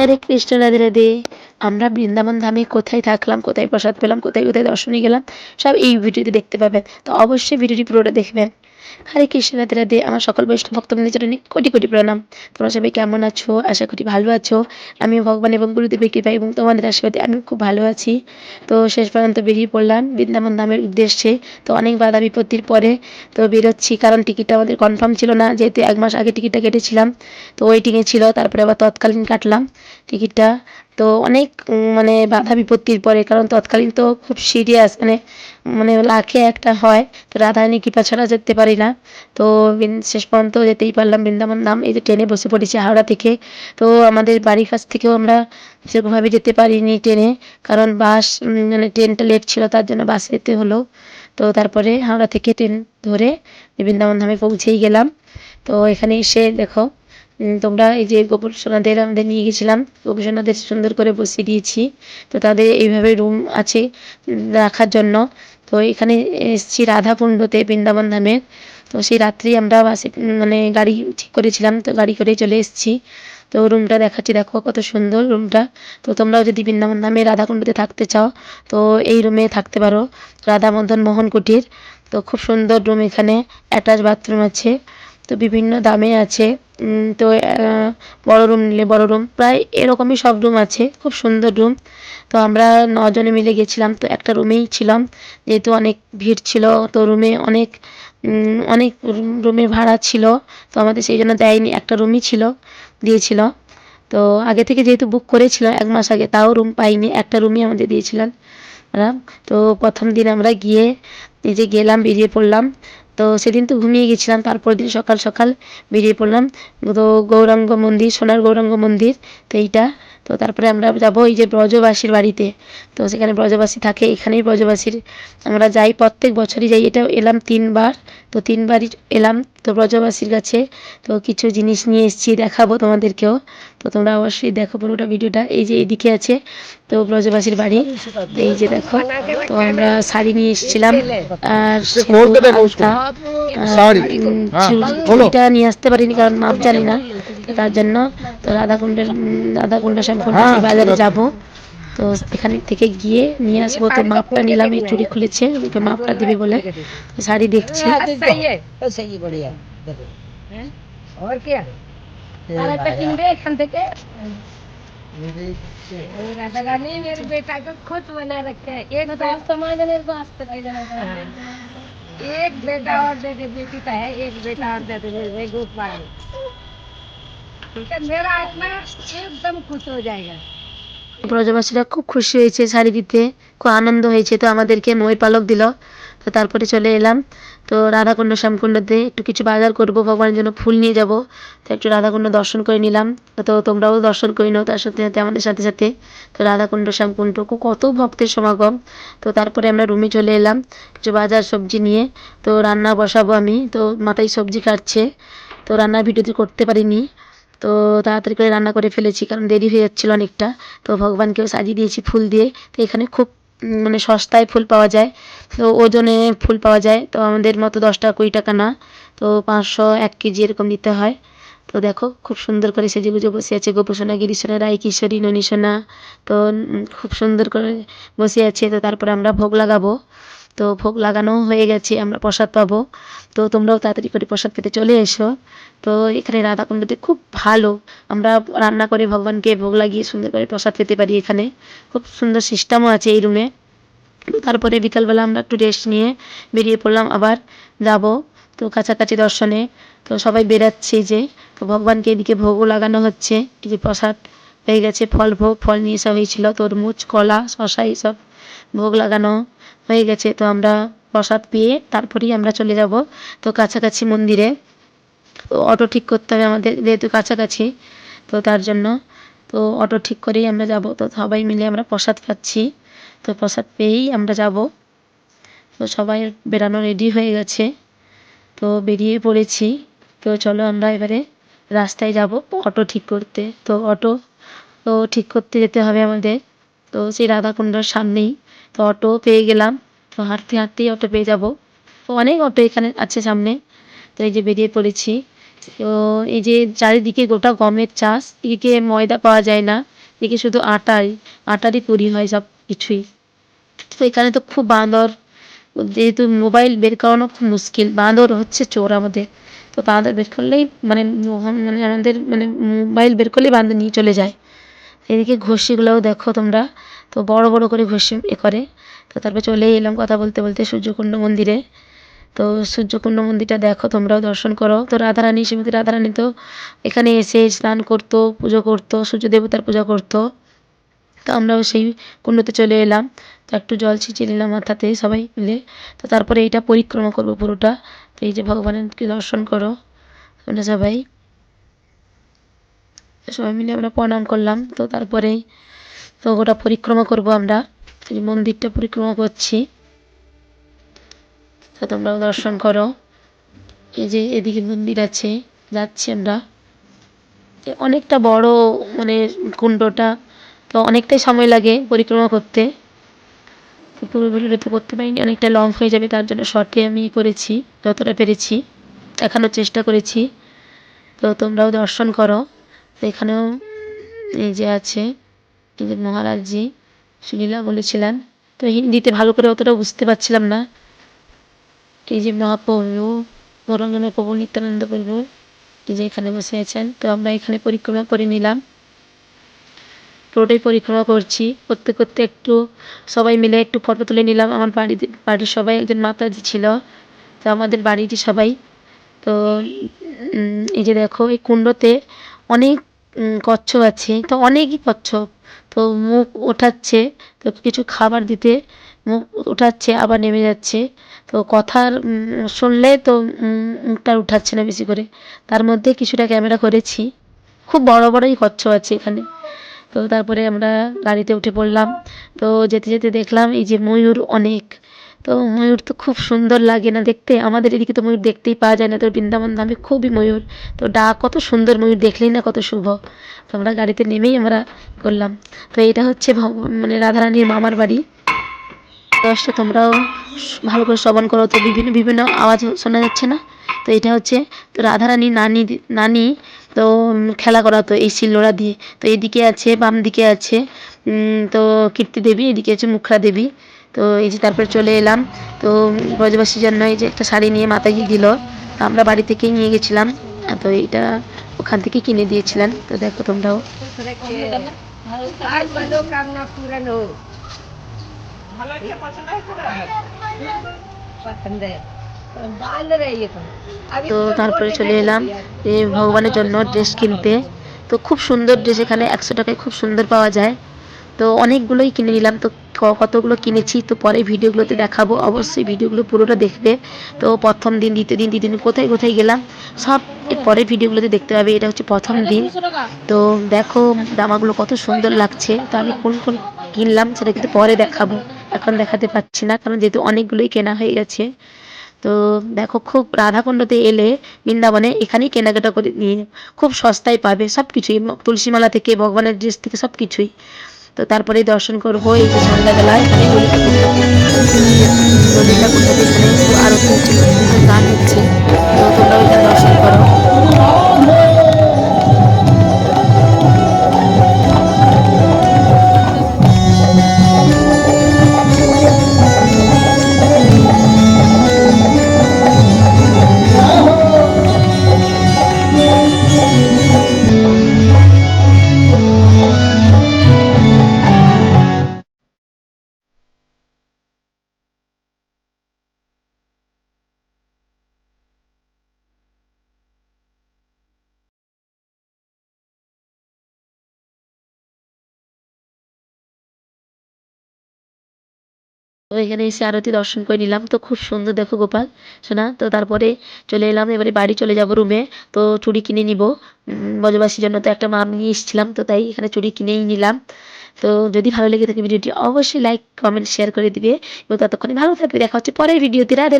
হরে কৃষ্ণ রাধে রাধে আমরা বৃন্দাবন ধামে কোথায় থাকলাম, কোথায় প্রসাদ পেলাম, কোথায় কোথায় দর্শনে গেলাম, সব এই ভিডিওতে দেখতে পাবেন। তো অবশ্যই ভিডিওটি পুরোটা দেখবেন। হরে কৃষ্ণ, রাধে রাধে। আমার সকল বৈষ্ণব ভক্তবৃন্দের জন্য কোটি কোটি প্রণাম। তোমরা সবাই কেমন আছো? আশা করি ভালো আছো। আমি ভগবান এবং গুরুদেবের কৃপা এবং তোমাদের আশীর্বাদে আমি খুব ভালো আছি। তো শেষ পর্যন্ত বেরিয়ে পড়লাম বৃন্দাবন ধামের উদ্দেশ্যে। তো অনেক বাধা বিপত্তির পরে তো বেরোচ্ছি, কারণ টিকিটটা আমাদের কনফার্ম ছিল না, যেহেতু এক মাস আগে টিকিটটা কেটেছিলাম। তো ওয়েটিংয়ে ছিল, তারপরে আবার তৎকালীন কাটলাম টিকিটটা তো অনেক মানে বাধা বিপত্তির পরে, কারণ তৎকালীন তো খুব সিরিয়াস মানে মানে লাখে একটা হয়, তো রাধারানী কৃপা ছাড়া যেতে পারি না। তো শেষ পর্যন্ত যেতেই পারলাম বৃন্দাবন ধাম, এই যে ট্রেনে বসে পড়েছি হাওড়া থেকে। তো আমাদের বাড়ির কাছ থেকেও আমরা সেরকমভাবে যেতে পারিনি ট্রেনে, কারণ বাস মানে ট্রেনটা লেট ছিল, তার জন্য বাসে যেতে হলো। তো তারপরে হাওড়া থেকে ট্রেন ধরে বৃন্দাবন ধামে পৌঁছেই গেলাম। তো এখানে এসে দেখো তোমরা এই যে গোপুর সোনাদের আমাদের নিয়ে গেছিলাম গোপুর সোনাদের সুন্দর করে বসিয়ে দিয়েছি। তো তাদের এইভাবে রুম আছে রাখার জন্য। তো এখানে এসেছি রাধাকুণ্ডতে বৃন্দাবন ধামের তো সেই রাত্রি আমরা বাসে মানে গাড়ি ঠিক করেছিলাম, তো গাড়ি করে চলে এসেছি। তো রুমটা দেখাচ্ছি, দেখো কত সুন্দর রুমটা তো তোমরাও যদি বৃন্দাবন ধামে রাধাকুণ্ডতে থাকতে চাও, তো এই রুমে থাকতে পারো। রাধা মদন মোহন কুটির। তো খুব সুন্দর রুম এখানে অ্যাটাচ বাথরুম আছে। তো বিভিন্ন দামে আছে। তো বড় রুম নিলে বড় রুম প্রায় এরকমই সব রুম আছে, খুব সুন্দর রুম তো আমরা নজনে মিলে গেছিলাম, তো একটা রুমেই ছিলাম। যেহেতু অনেক ভিড় ছিল, তো রুমে অনেক অনেক রুমের ভাড়া ছিল। তো আমাদের সেই জন্য দেয়নি, একটা রুমই ছিল, দিয়েছিল। তো আগে থেকে যেহেতু বুক করেছিল, এক মাস আগে তাও রুম পাইনি, একটা রুমই আমাদের দিয়েছিলেন। তো প্রথম দিন আমরা গিয়ে যে গেলাম, বেরিয়ে পড়লাম। তো সেদিন তো ঘুমিয়ে গেছিলাম, তারপর দিন সকাল সকাল বেরিয়ে পড়লাম। তো গৌরাঙ্গ মন্দির, সোনার গৌরাঙ্গ মন্দির, তো এইটা। তো তারপরে আমরা যাব এই যে ব্রজবাসীর বাড়িতে। তো সেখানে ব্রজবাসী থাকে এখানেই ব্রজবাসীর আমরা যাই প্রত্যেক বছরই যাই। এটা এলাম তিনবার তো তিনবারই এলাম তো ব্রজবাসীর কাছে। তো কিছু জিনিস নিয়ে এসেছি দেখাবো তোমাদেরকেও। তো তোমরা অবশ্যই দেখো পুরোটা ভিডিওটা। এই যে এদিকে আছে তো ব্রজবাসীর বাড়ি। এই যে দেখো তো আমরা শাড়ি নিয়ে এসেছিলাম। আর চুল- চুড়িটা নিয়ে আসতে পারিনি কারণ মাপ জানি না। তার জন্য তো রাধাকুণ্ডের উম, রাধাকুণ্ড শ্যামকুণ্ড সেই বাজারে যাব তো এখান থেকে গিয়ে নিয়ে আসবো তো মাপটা নিলাম এই চুড়ি খুলেছে ওকে মাপটা দিবে বলে তো শাড়ি দেখছি सही है तो सही बढ़िया देखो और क्या আর একটা কিনবে এখান থেকে ওই রাধা রানী मेरे बेटा को खुद बना रखे हैं एक दोस्त समाजने को आस्ते एक बेटा और दे दे बेटी का है एक बेटा और दे दे मेरे गोपाल ठीक है मेरा आत्मा एकदम खुश हो जाएगा ব্রজবাসীরা খুব খুশি হয়েছে শাড়ি দিতে খুব আনন্দ হয়েছে তো আমাদেরকে ময়ূর পালক দিল তো তারপরে চলে এলাম তো রাধাকুণ্ড শ্যামকুণ্ডতে একটু কিছু বাজার করব ভগবানের জন্য ফুল নিয়ে যাব তো একটু রাধাকুণ্ড দর্শন করে নিলাম তো তোমরাও দর্শন করে নাও তার সাথে সাথে আমাদের সাথে সাথে তো রাধাকুণ্ড শ্যামকুণ্ড কো- কত ভক্তের সমাগম তো তারপরে আমরা রুমে চলে এলাম কিছু বাজার সবজি নিয়ে তো রান্না বসাবো আমি তো মাথায় সবজি কাটছে তো রান্নার ভিডিওটি করতে পারিনি তো তাড়াতাড়ি করে রান্না করে ফেলেছি, কারণ দেরি হয়ে যাচ্ছিল অনেকটা। তো ভগবানকেও সাজিয়ে দিয়েছি ফুল দিয়ে। তো এখানে খুব মানে সস্তায় ফুল পাওয়া যায়। তো ওজনে ফুল পাওয়া যায়। তো আমাদের মতো দশ টাকা, কুড়ি টাকা না। তো পাঁচশো এক কেজি এরকম দিতে হয়। তো দেখো, খুব সুন্দর করে সেজে গুজে বসে আছে গোপসোনা গিরিশোনা রায় কিশোরী ননীসোনা। তো খুব সুন্দর করে বসে আছে। তো তারপরে আমরা ভোগ লাগাবো। তো ভোগ লাগানো হয়ে গেছে, আমরা প্রসাদ পাবো। তো তোমরাও তাড়াতাড়ি করে প্রসাদ পেতে চলে এসো। তো এখানে রাধাকুণ্ডতে খুব ভালো, আমরা রান্না করে ভগবানকে ভোগ লাগিয়ে সুন্দর করে প্রসাদ পেতে পারি এখানে। খুব সুন্দর সিস্টেমও আছে এই রুমে তারপরে বিকালবেলা আমরা একটু রেস্ট নিয়ে বেরিয়ে পড়লাম, আবার যাব তো কাছাকাছি দর্শনে। তো সবাই বেরাচ্ছে যে, তো ভগবানকে এদিকে ভোগও লাগানো হচ্ছে। এই যে প্রসাদ হয়ে গেছে, ফল ভোগ, ফল নিয়ে এসব হয়েছিল, তরমুজ, কলা শশা এইসব। ভোগ লাগানো হয়ে গেছে। তো আমরা প্রসাদ পেয়ে তারপরেই আমরা চলে যাব তো কাছাকাছি মন্দিরে। অটো ঠিক করতে হবে আমাদের, যেহেতু কাছাকাছি, তো তার জন্য তো অটো ঠিক করেই আমরা যাব। তো সবাই মিলে আমরা প্রসাদ পাচ্ছি। তো প্রসাদ পেয়েই আমরা যাব। তো সবাই বেরানো রেডি হয়ে গেছে। তো বেরিয়ে পড়েছি। তো চলো আমরা এবারে রাস্তায় যাব অটো ঠিক করতে। তো অটো, তো ঠিক করতে যেতে হবে আমাদের। তো সেই রাধাকুণ্ডর সামনেই তো অটো পেয়ে গেলাম। তো হাঁটতে হাঁটতেই অটো পেয়ে যাব। তো অনেক অটো এখানে আছে সামনে। তো এই যে বেরিয়ে পড়েছি। তো এই যে চারিদিকে গোটা গমের চাষ, এদিকে ময়দা পাওয়া যায় না, এদিকে শুধু আটাই, আটারই তৈরি হয় সব কিছুই তো এখানে তো খুব বাঁদর, যেহেতু মোবাইল বের করানো খুব মুশকিল, বাঁদর হচ্ছে চোর আমাদের। তো বাঁদর বের করলেই মানে মানে আমাদের মানে মোবাইল বের করলেই বাঁদর নিয়ে চলে যায়। এদিকে ঘষিগুলোও দেখো তোমরা। তো বড় বড় করে ঘষি এ করে। তো তারপর চলে এলাম কথা বলতে বলতে সূর্যকুণ্ড মন্দিরে। তো সূর্যকুণ্ড মন্দিরটা দেখো, তোমরাও দর্শন করো। তো রাধারানী, শ্রীমতী রাধারানী তো এখানে এসে স্নান করতো, পুজো করতো সূর্য দেবতার পূজা করতো। তো আমরাও সেই কুণ্ডতে চলে এলাম। তো একটু জল ছিটিয়ে নিলাম মাথাতে সবাই মিলে। তো তারপরে এইটা পরিক্রমা করব পুরোটা। তো এই যে ভগবানকে দর্শন করো, তোমরা সবাই। সবাই মিলে আমরা প্রণাম করলাম। তো তারপরেই তো ওটা পরিক্রমা করব আমরা। এই মন্দিরটা পরিক্রমা করছি। তো তোমরাও দর্শন করো। এই যে এদিকে মন্দির আছে, যাচ্ছি আমরা। অনেকটা বড় মানে কুণ্ডটা, তো অনেকটাই সময় লাগে পরিক্রমা করতে। তো পুরো ভিডিওটা তো করতে পারিনি, অনেকটা লং হয়ে যাবে, তার জন্য শর্টে আমি করেছি, যতটা পেরেছি, দেখানোর চেষ্টা করেছি। তো তোমরাও দর্শন করো। এখানেও এই যে আছে মহারাজজি সুলীলা বলেছিলেন, তো হিন্দিতে ভালো করে অতটা বুঝতে পারছিলাম না। এই যে মহাপ্রভু গৌরাঙ্গনা প্রভু নিত্যানন্দ প্রভু, এই যে এখানে বসে আছেন, তো আমরা এখানে পরিক্রমা করে নিলাম। পুরোটাই পরিক্রমা করছি, করতে করতে একটু সবাই মিলে একটু ফটো তুলে নিলাম। আমার বাড়িতে, বাড়ির সবাই একজন মাতাজি ছিল, তো আমাদের বাড়িরই সবাই। তো এই যে দেখো, এই কুণ্ডতে অনেক কচ্ছপ আছে। তো অনেকই কচ্ছপ। তো মুখ ওঠাচ্ছে, তো কিছু খাবার দিতে মুখ ওঠাচ্ছে, আবার নেমে যাচ্ছে। তো কথার শুনলে তো মুখটা উঠাচ্ছে না বেশি করে। তার মধ্যে কিছুটা ক্যামেরা করেছি। খুব বড় বড়ই কচ্ছপ আছে এখানে। তো তারপরে আমরা গাড়িতে উঠে পড়লাম। তো যেতে যেতে দেখলাম, এই যে ময়ূর অনেক। তো ময়ূর তো খুব সুন্দর লাগে না দেখতে। আমাদের এদিকে তো ময়ূর দেখতেই পাওয়া যায় না। তো বৃন্দাবন ধামে খুবই ময়ূর। তো ডাক কত সুন্দর ময়ূর দেখলেই না কত শুভ। তো আমরা গাড়িতে নেমেই আমরা করলাম। তো এটা হচ্ছে মানে রাধারানীর মামার বাড়ি। দশটা তোমরাও ভালো করে শ্রবণ করো। তো বিভিন্ন বিভিন্ন আওয়াজ শোনা যাচ্ছে না? তো এটা হচ্ছে তো রাধারানী নানি নানি, তো খেলা করাতো এই শিলনোড়া দিয়ে। তো এদিকে আছে বাম দিকে আছে তো কীর্তি দেবী এদিকে আছে মুখরা দেবী। তো এই যে তারপর চলে এলাম। তো ব্রজবাসীর জন্য এই যে একটা শাড়ি নিয়ে মাতাজি দিল। আমরা বাড়ি থেকেই নিয়ে গেছিলাম। তো এইটা ওখান থেকে কিনে দিয়েছিলেন। তো দেখো তোমরাও। তো তারপরে চলে এলাম। ভগবানের জন্য ড্রেস কিনতে। তো খুব সুন্দর ড্রেস এখানে। একশো টাকায় খুব সুন্দর পাওয়া যায়। তো অনেকগুলোই কিনে নিলাম। তো কতগুলো কিনেছি তো পরে ভিডিওগুলোতে দেখাবো। অবশ্যই ভিডিওগুলো পুরোটা দেখবে। তো প্রথম দিন দ্বিতীয় দিন তৃতীয় দিন কোথায় কোথায় গেলাম সব এর পরের ভিডিওগুলোতে দেখতে পাবে। এটা হচ্ছে প্রথম দিন। তো দেখো জামাগুলো কত সুন্দর লাগছে। তো আমি কোন কোন কিনলাম সেটা কিন্তু পরে দেখাবো। এখন দেখাতে পাচ্ছি না কারণ যেহেতু অনেকগুলোই কেনা হয়ে গেছে। তো দেখো খুব রাধাকুণ্ডতে এলে বৃন্দাবনে এখানেই কেনাকাটা করে নিয়ে খুব সস্তায় পাবে সব কিছুই তুলসীমালা থেকে ভগবানের ড্রেস থেকে সব কিছুই তো তারপরে দর্শন করব এই যে সন্ধ্যাবেলায় হচ্ছে নতুন গান হচ্ছে। তো তোমরা ওইটা দর্শন করো। এখানে এসে আরতি দর্শন করে নিলাম। তো খুব সুন্দর দেখো গোপাল শোনা তো তারপরে চলে এলাম, এবারে বাড়ি চলে যাব রুমে তো চুড়ি কিনে নিব। বজবাসীর জন্য তো একটা মাম নিয়ে এসেছিলাম, তো তাই এখানে চুড়ি কিনেই নিলাম। তো যদি ভালো লেগে থাকে ভিডিওটি, অবশ্যই লাইক কমেন্ট শেয়ার করে দিবে। এবং ততক্ষণে ভালো থাকবে। দেখা হচ্ছে পরের ভিডিওতে রাধে।